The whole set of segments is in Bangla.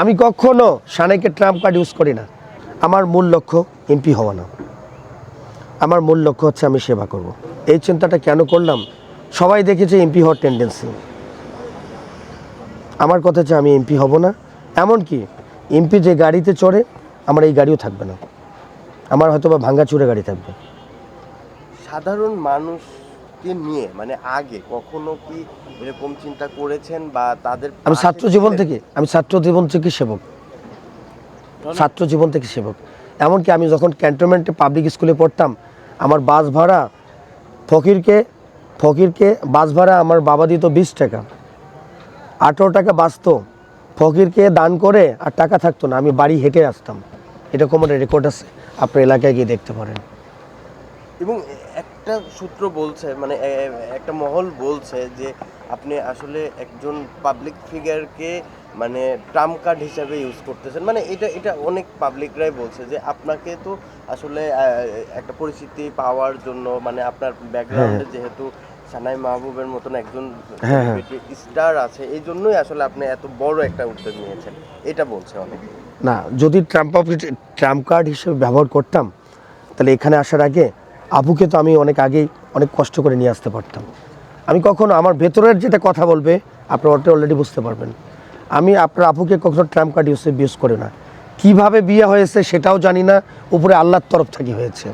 আমি কখনো সানেকে ট্রাম্প কার্ড ইউজ করি না। আমার মূল লক্ষ্য এমপি হওয়া না। আমার মূল লক্ষ্য হচ্ছে আমি সেবা করব। এই চিন্তাটা কেন করলাম? সবাই দেখেছে এমপি হওয়ার টেন্ডেন্সি আমার কথা হচ্ছে আমি এমপি হব না। এমনকি এমপি যে গাড়িতে চড়ে, আমার এই গাড়িও থাকবে না। আমার হয়তো বা ভাঙ্গা চুরে গাড়ি থাকবে। সাধারণ মানুষকে নিয়ে? মানে আগে কখনো কি এরকম চিন্তা করেছেন বা তাদের আমি ছাত্র জীবন থেকে আমি ছাত্র জীবন থেকে সেবক। ছাত্র জীবন থেকে সেবক। এমনকি আমি যখন ক্যান্টনমেন্টে পাবলিক স্কুলে পড়তাম আমার বাস ভাড়া ফকিরকে ফকিরকে বাস ভাড়া আমার বাবা দিত বিশ টাকা। আঠেরো টাকা বাঁচতো। ফকিরকে দান করে আর টাকা থাকতো না আমি বাড়ি হেঁটে আসতাম। এরকম একটা রেকর্ড আছে। আপনার এলাকায় গিয়ে দেখতে পারেন। এবং একটা সূত্র বলছে মানে একটা মহল বলছে যে আপনি আসলে একজন পাবলিক ফিগারকে মানে ট্রাম কার্ড হিসাবে ইউজ করতেছেন। মানে এটা এটা অনেক পাবলিকরাই বলছে যে আপনাকে তো আসলে একটা পরিচিতি পাওয়ার জন্য মানে আপনার ব্যাকগ্রাউন্ডে যেহেতু সানাই মাহবুবের মতন একজন হ্যাঁ, হ্যাঁ। স্টার আছে এই জন্যই আসলে আপনি এত বড় একটা উদ্যোগ নিয়েছেন। এটা বলছে অনেক। না যদি ট্রাম্প ট্রাম্প কার্ড হিসেবে ব্যবহার করতাম তাহলে এখানে আসার আগে আবুকে তো আমি অনেক আগেই অনেক কষ্ট করে নিয়ে আসতে পারতাম। আমি কখনো আমার ভেতরের যেটা কথা বলবে, আপনারা ওটা অলরেডি বুঝতে পারবেন। আমি আপনার আপুকে কখনো ট্রাম্প কার্ড ইউজ ইউজ করে না। কীভাবে বিয়ে হয়েছে সেটাও জানি না, উপরে আল্লাহর তরফ থেকে হয়েছে।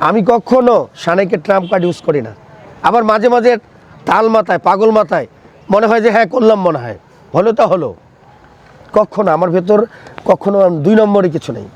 আমি কখনো সানেকে ট্রাম্প কার্ড ইউজ করি না। আবার মাঝে মাঝে তাল মাথায়, পাগল মাথায় মনে হয় যে হ্যাঁ করলাম মনে হয়। হলো তা হলো। কখনো আমার ভেতর, কখনো দুই নম্বরে কিছু নেই।